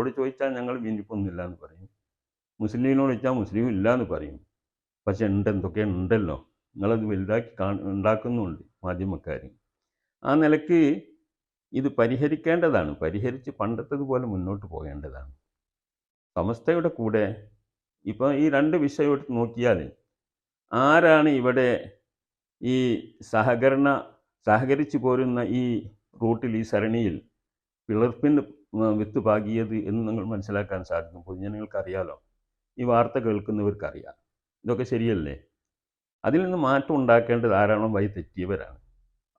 ആരോട് ചോദിച്ചാൽ ഞങ്ങൾ ഭിന്നിപ്പൊന്നുമില്ല എന്ന് പറയും. മുസ്ലിമിനോട് ചോദിച്ചാൽ മുസ്ലിം ഇല്ല എന്ന് പറയും. പക്ഷെ ഉണ്ട് എന്തൊക്കെ ഉണ്ടല്ലോ. നിങ്ങളത് വലുതാക്കി കാ ഉണ്ടാക്കുന്നുണ്ട് മാധ്യമക്കാർ ആ നിലയ്ക്ക് ഇത് പരിഹരിക്കേണ്ടതാണ്. പരിഹരിച്ച് പണ്ടത്തതുപോലെ മുന്നോട്ട് പോകേണ്ടതാണ്. സമസ്തയുടെ കൂടെ ഇപ്പോൾ ഈ രണ്ട് വിഷയം എടുത്ത് നോക്കിയാൽ ആരാണ് ഇവിടെ ഈ സഹകരണ സഹകരിച്ചു പോരുന്ന ഈ റൂട്ടിൽ ഈ സരണിയിൽ പിളർപ്പിന് വിത്ത് പാകിയത് എന്ന് നിങ്ങൾ മനസ്സിലാക്കാൻ സാധിക്കും. പൊതുജനങ്ങൾക്ക് അറിയാലോ ഈ വാർത്ത കേൾക്കുന്നവർക്കറിയാം. ഇതൊക്കെ ശരിയല്ലേ? അതിൽ നിന്ന് മാറ്റം ഉണ്ടാക്കേണ്ടത് ആരാണോ വഴി തെറ്റിയവരാണ്.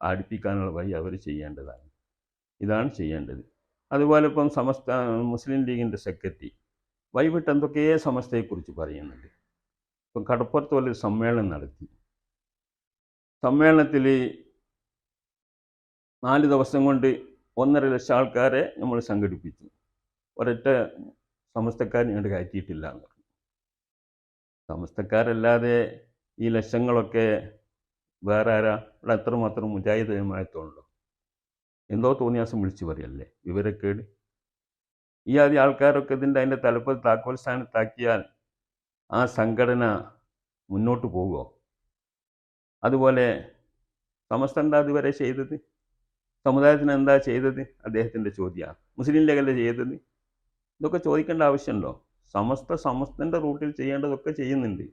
ആടിപ്പിക്കാനുള്ള വഴി അവർ ചെയ്യേണ്ടതാണ്. ഇതാണ് ചെയ്യേണ്ടത്. അതുപോലെ ഇപ്പം സമസ്ത മുസ്ലിം ലീഗിന്റെ സെക്രട്ടറി വൈകിട്ട് എന്തൊക്കെയോ സമസ്തയെക്കുറിച്ച് പറയുന്നുണ്ട്. ഇപ്പം കടപ്പുറത്ത് പോലെ സമ്മേളനം നടത്തി. സമ്മേളനത്തിൽ നാല് ദിവസം കൊണ്ട് ഒന്നര ലക്ഷം ആൾക്കാരെ നമ്മൾ സംഘടിപ്പിച്ചു. ഒരൊറ്റ സമസ്തക്കാരൻ ഇങ്ങോട്ട് കയറ്റിയിട്ടില്ല. സമസ്തക്കാരല്ലാതെ ഈ ലക്ഷങ്ങളൊക്കെ വേറെ ആരാ? ഇവിടെ അത്രമാത്രം മുജാഹിദ് ജമായത്തുണ്ടോ എന്തോ തോന്നിയാസം വിളിച്ചു പറയല്ലേ? വിവരക്കേട്. ഈ ആദ്യ ആൾക്കാരൊക്കെ ഇതിന്റെ അതിന്റെ തലപ്പത്ത് താക്കോൽ സ്ഥാനത്താക്കിയാൽ ആ സംഘടന മുന്നോട്ട് പോകുമോ അതുപോലെ സമസ്ത എന്താ ചെയ്തത്? സമുദായത്തിന് എന്താ ചെയ്തത്? അദ്ദേഹത്തിന്റെ ചോദ്യമാണ്. മുസ്ലിം ലീഗല്ലേ ചെയ്തത്? ഇതൊക്കെ ചോദിക്കേണ്ട ആവശ്യമുണ്ടോ? സമസ്ത സമസ്തന്റെ റൂട്ടിൽ ചെയ്യേണ്ടതൊക്കെ ചെയ്യുന്നുണ്ട്.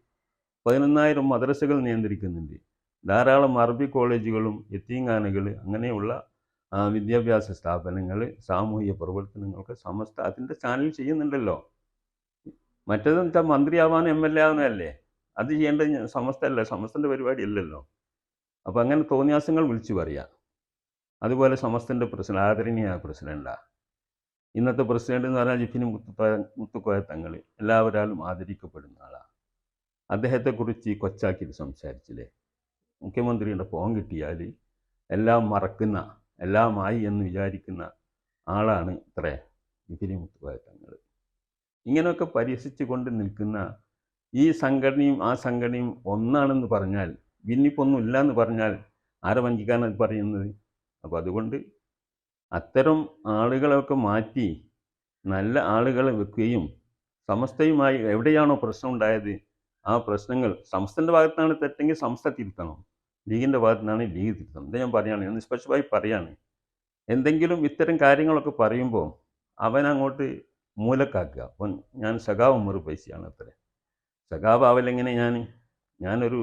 പതിനൊന്നായിരം മദ്രസകൾ നിയന്ത്രിക്കുന്നുണ്ട്. ധാരാളം അറബി കോളേജുകളും എത്തിങ്ങാനകൾ അങ്ങനെയുള്ള വിദ്യാഭ്യാസ സ്ഥാപനങ്ങൾ സാമൂഹിക പ്രവർത്തനങ്ങളൊക്കെ സമസ്ത അതിന്റെ ചാനൽ ചെയ്യുന്നുണ്ടല്ലോ. മറ്റേതെന്ന് വെച്ചാൽ മന്ത്രിയാവാനും എം എൽ എ ആവാനല്ലേ അത് ചെയ്യേണ്ടത് സമസ്തല്ല സമസ്തന്റെ സമസ്തന്റെ പരിപാടി അല്ലല്ലോ അപ്പോൾ അങ്ങനെ തോന്നിയാസങ്ങൾ വിളിച്ചു പറയാം. അതുപോലെ സമസ്തന്റെ പ്രസിഡന്റ് ആദരണീയ പ്രസിഡന്റാണ് ഇന്നത്തെ പ്രസിഡന്റ് എന്ന് പറഞ്ഞാൽ ജിഫിന് മുത്തുക്കോയ മുത്തുക്കോയ തങ്ങൾ ആദരിക്കപ്പെടുന്ന ആളാണ് അദ്ദേഹത്തെക്കുറിച്ച് കൊച്ചാക്കി സംസാരിച്ചില്ലേ? മുഖ്യമന്ത്രിയുടെ ഫോൺ കിട്ടിയാൽ എല്ലാം മറക്കുന്ന എല്ലാമായി എന്ന് വിചാരിക്കുന്ന ആളാണ് ഇത്രേ ജിഫിനി മുത്തുക്കോയ തങ്ങൾ ഇങ്ങനെയൊക്കെ പരിഹസിച്ചു കൊണ്ട് നിൽക്കുന്ന ഈ സംഘടനയും ആ സംഘടനയും ഒന്നാണെന്ന് പറഞ്ഞാൽ ഭിന്നിപ്പൊന്നുമില്ല എന്ന് പറഞ്ഞാൽ ആരെ വഞ്ചിക്കാനത് പറയുന്നത്? അപ്പോൾ അതുകൊണ്ട് അത്തരം ആളുകളൊക്കെ മാറ്റി നല്ല ആളുകളെ വെക്കുകയും സമസ്തയുമായി എവിടെയാണോ പ്രശ്നം ഉണ്ടായത് ആ പ്രശ്നങ്ങൾ സംസ്ഥന്റെ ഭാഗത്താണ് തെറ്റെങ്കിൽ സംസ്ഥ തിരുത്തണം ലീഗിന്റെ ഭാഗത്തുനിന്നാണ് ലീഗ് തിരുത്തണം. ഇത് ഞാൻ പറയുകയാണ് ഞാൻ നിഷ്പക്ഷമായി പറയാണ്. എന്തെങ്കിലും ഇത്തരം കാര്യങ്ങളൊക്കെ പറയുമ്പോൾ അവനങ്ങോട്ട് മൂലക്കാക്കുക. അപ്പം ഞാൻ സഖാവ് ഉമ്മർ പൈസയാണ് അത്ര. സഖാവ് ആവലെങ്ങനെ ഞാൻ ഞാനൊരു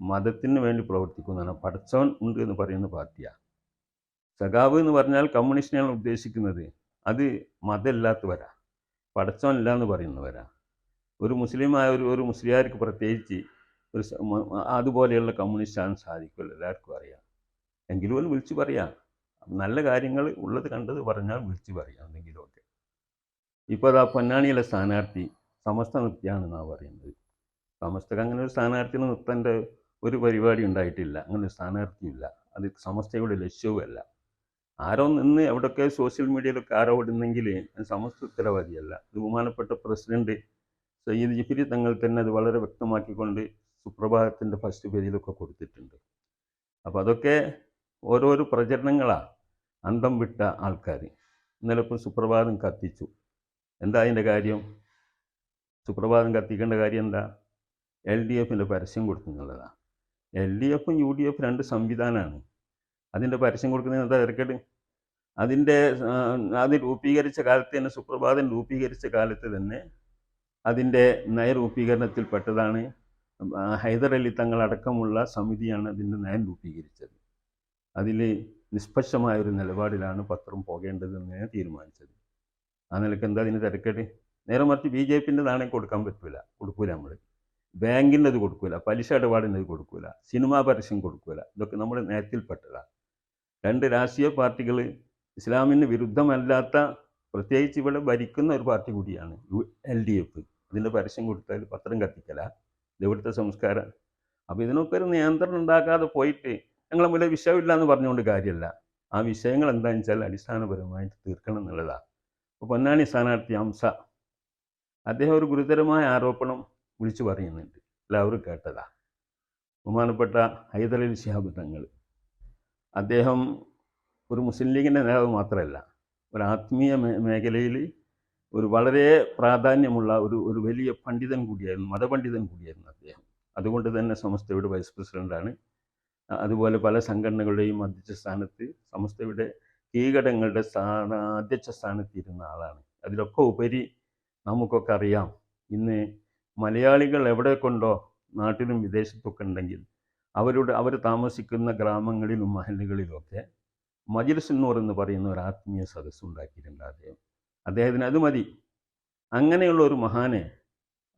മതത്തിന് വേണ്ടി പ്രവർത്തിക്കുന്നതാണ്. പഠിച്ചവൻ ഉണ്ട് എന്ന് പറയുന്ന പാർട്ടിയാണ്. സഖാവ് എന്ന് പറഞ്ഞാൽ കമ്മ്യൂണിസ്റ്റിനെയാണ് ഉദ്ദേശിക്കുന്നത്. അത് മതമില്ലാത്തവരാ. പടച്ചവൻ ഇല്ല എന്ന് പറയുന്നവരാ. ഒരു മുസ്ലിമായ ഒരു ഒരു മുസ്ലിയാർക്ക് പ്രത്യേകിച്ച് ഒരു അതുപോലെയുള്ള കമ്മ്യൂണിസ്റ്റ് ആകാൻ സാധിക്കില്ല എല്ലാവർക്കും അറിയാം. എങ്കിലും ഒന്ന് വിളിച്ചു പറയാം. നല്ല കാര്യങ്ങൾ ഉള്ളത് കണ്ടത് പറഞ്ഞാൽ വിളിച്ചു പറയാം. എന്തെങ്കിലുമൊക്കെ ഇപ്പോൾ അത് ആ പൊന്നാണിയിലെ സ്ഥാനാർത്ഥി സമസ്ത നിർത്തിയാണെന്നാണ് പറയുന്നത്. സമസ്തക്ക് അങ്ങനെ ഒരു സ്ഥാനാർത്ഥിനെ നിർത്തേണ്ട ഒരു പരിപാടി ഉണ്ടായിട്ടില്ല. അങ്ങനെ ഒരു സ്ഥാനാർത്ഥിയില്ല അത് സമസ്തയുടെ ലക്ഷ്യവുമല്ല. ആരോ നിന്ന് എവിടെയൊക്കെ സോഷ്യൽ മീഡിയയിലൊക്കെ ആരോ ഇടുന്നെങ്കിൽ സമസ്ത ഉത്തരവാദിയല്ല. ബഹുമാനപ്പെട്ട പ്രസിഡന്റ് സയ്യിദ് ജിഫിരി തങ്ങൾ തന്നെ അത് വളരെ വ്യക്തമാക്കിക്കൊണ്ട് സുപ്രഭാതത്തിന്റെ ഫസ്റ്റ് പേജിലൊക്കെ കൊടുത്തിട്ടുണ്ട്. അപ്പോൾ അതൊക്കെ ഓരോരോ പ്രചരണങ്ങളാണ് അന്തം വിട്ട ആൾക്കാർ ഇന്നലെ ഇപ്പം സുപ്രഭാതം കത്തിച്ചു. എന്താ അതിന്റെ കാര്യം? സുപ്രഭാതം കത്തിക്കേണ്ട കാര്യം എന്താ? എൽ ഡി എഫിന്റെ പരസ്യം കൊടുക്കുന്നുള്ളതാണ് എൽ ഡി എഫും യു ഡി എഫ് രണ്ട് സംവിധാനമാണ് അതിന്റെ പരസ്യം കൊടുക്കുന്നത് തിരക്കേട്? അതിന്റെ അത് രൂപീകരിച്ച കാലത്ത് തന്നെ സുപ്രഭാതം രൂപീകരിച്ച കാലത്ത് തന്നെ അതിന്റെ നയരൂപീകരണത്തിൽ പെട്ടതാണ്. ഹൈദർ അലി തങ്ങളടക്കമുള്ള സമിതിയാണ് അതിന്റെ നയം രൂപീകരിച്ചത്. അതിൽ നിഷ്പക്ഷമായ ഒരു നിലപാടിലാണ് പത്രം പോകേണ്ടതെന്ന് ഞാൻ തീരുമാനിച്ചത്. ആ നിലയ്ക്ക് എന്താ അതിന് തിരക്കേട്? നേരെ മറിച്ച് ബി ജെ പിന്റെ നാണയം കൊടുക്കാൻ പറ്റൂല കൊടുക്കൂല നമ്മൾ ബാങ്കിന്റെ അത് കൊടുക്കൂല പലിശ ഇടപാടിന്റെ അത് കൊടുക്കൂല സിനിമാ പരസ്യം കൊടുക്കൂല. ഇതൊക്കെ നമ്മുടെ നയത്തിൽപ്പെട്ടതാണ് രണ്ട് രാഷ്ട്രീയ പാർട്ടികൾ ഇസ്ലാമിന് വിരുദ്ധമല്ലാത്ത പ്രത്യേകിച്ച് ഇവിടെ ഭരിക്കുന്ന ഒരു പാർട്ടി കൂടിയാണ് യു എൽ ഡി എഫ്. അതിന്റെ പരസ്യം കൊടുത്താൽ പത്രം കത്തിക്കല. ഇവിടുത്തെ സംസ്കാരം. അപ്പോൾ ഇതിനൊക്കെ ഒരു നിയന്ത്രണം ഉണ്ടാക്കാതെ പോയിട്ട് ഞങ്ങളെ മുന്നിൽ വിഷയമില്ല എന്ന് പറഞ്ഞുകൊണ്ട് കാര്യമല്ല ആ വിഷയങ്ങൾ എന്താണെന്ന് വെച്ചാൽ അടിസ്ഥാനപരമായിട്ട് തീർക്കണം എന്നുള്ളതാണ് അപ്പോൾ പൊന്നാനി സ്ഥാനാർത്ഥി ഹംസ അദ്ദേഹം ഒരു ഗുരുതരമായ ആരോപണം വിളിച്ചു പറയുന്നുണ്ട്. എല്ലാവരും കേട്ടതാണ് ബഹുമാനപ്പെട്ട ഹൈദരലി ശിഹാബ് തങ്ങൾ അദ്ദേഹം ഒരു മുസ്ലിം ലീഗിന്റെ നേതാവ് മാത്രമല്ല ഒരു ആത്മീയ മേഖലയിൽ ഒരു വളരെ പ്രാധാന്യമുള്ള ഒരു ഒരു വലിയ പണ്ഡിതൻ കൂടിയായിരുന്നു മതപണ്ഡിതൻ കൂടിയായിരുന്നു അദ്ദേഹം. അതുകൊണ്ട് തന്നെ സമസ്തയുടെ വൈസ് പ്രസിഡന്റാണ് അതുപോലെ പല സംഘടനകളുടെയും അധ്യക്ഷ സ്ഥാനത്ത് സമസ്തയുടെ കീഴടങ്ങളുടെ സ്ഥാന അധ്യക്ഷ സ്ഥാനത്ത് ഇരുന്ന ആളാണ്. അതിലൊക്കെ ഉപരി നമുക്കൊക്കെ അറിയാം ഇന്ന് മലയാളികൾ എവിടെ കൊണ്ടോ നാട്ടിലും വിദേശത്തൊക്കെ ഉണ്ടെങ്കിൽ അവരുടെ അവർ താമസിക്കുന്ന ഗ്രാമങ്ങളിലും മഹലുകളിലുമൊക്കെ മജിൽസ് നൂർ എന്ന് പറയുന്ന ഒരു ആത്മീയ സദസ്സ് ഉണ്ടാക്കിയിട്ടുണ്ട് അദ്ദേഹം. അദ്ദേഹത്തിന് അത് മതി. അങ്ങനെയുള്ള ഒരു മഹാനെ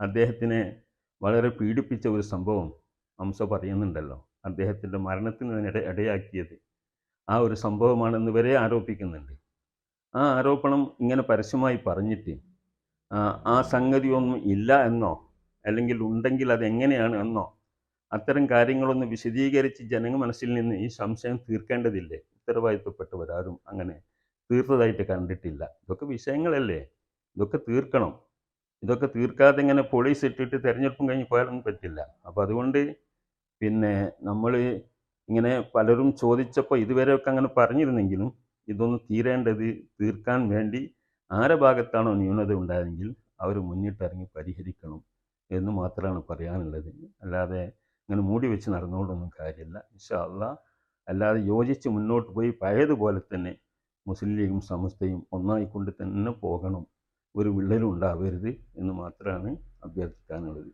അദ്ദേഹത്തിനെ വളരെ പീഡിപ്പിച്ച ഒരു സംഭവം അംസ പറയുന്നുണ്ടല്ലോ. അദ്ദേഹത്തിന്റെ മരണത്തിന് ഇട ഇടയാക്കിയത് ആ ഒരു സംഭവമാണെന്ന് വരെ ആരോപിക്കുന്നുണ്ട്. ആ ആരോപണം ഇങ്ങനെ പരസ്യമായി പറഞ്ഞിട്ട് ആ സംഗതിയൊന്നും ഇല്ല എന്നോ അല്ലെങ്കിൽ ഉണ്ടെങ്കിൽ അതെങ്ങനെയാണ് എന്നോ അത്തരം കാര്യങ്ങളൊന്നും വിശദീകരിച്ച് ജനങ്ങ മനസ്സിൽ നിന്ന് ഈ സംശയം തീർക്കേണ്ടതില്ലേ? ഉത്തരവാദിത്വപ്പെട്ടവരാരും അങ്ങനെ തീർത്തതായിട്ട് കണ്ടിട്ടില്ല. ഇതൊക്കെ വിഷയങ്ങളല്ലേ? ഇതൊക്കെ തീർക്കണം. ഇതൊക്കെ തീർക്കാതെ ഇങ്ങനെ പോലീസ് ഇട്ടിട്ട് തെരഞ്ഞെടുപ്പും കഴിഞ്ഞ് പോയാലൊന്നും പറ്റില്ല. അപ്പോൾ അതുകൊണ്ട് പിന്നെ നമ്മൾ ഇങ്ങനെ പലരും ചോദിച്ചപ്പോൾ ഇതുവരെയൊക്കെ അങ്ങനെ പറഞ്ഞിരുന്നെങ്കിലും ഇതൊന്ന് തീരേണ്ടത് തീർക്കാൻ വേണ്ടി ആരെ ഭാഗത്താണോ ന്യൂനത ഉണ്ടായതെങ്കിൽ അവർ മുന്നിട്ടിറങ്ങി പരിഹരിക്കണം എന്ന് മാത്രമാണ് പറയാനുള്ളത്. അല്ലാതെ ഇങ്ങനെ മൂടി വെച്ച് നടന്നുകൊണ്ടൊന്നും കാര്യമില്ല. ഇൻഷാ അള്ളാ അല്ലാതെ യോജിച്ച് മുന്നോട്ട് പോയി പഴയതുപോലെ തന്നെ മുസ്ലിം ലീഗും സമസ്തയും ഒന്നായിക്കൊണ്ട് തന്നെ പോകണം. ഒരു വിള്ളലും ഉണ്ടാവരുത് എന്ന് മാത്രമാണ് അഭ്യർത്ഥിക്കാനുള്ളത്.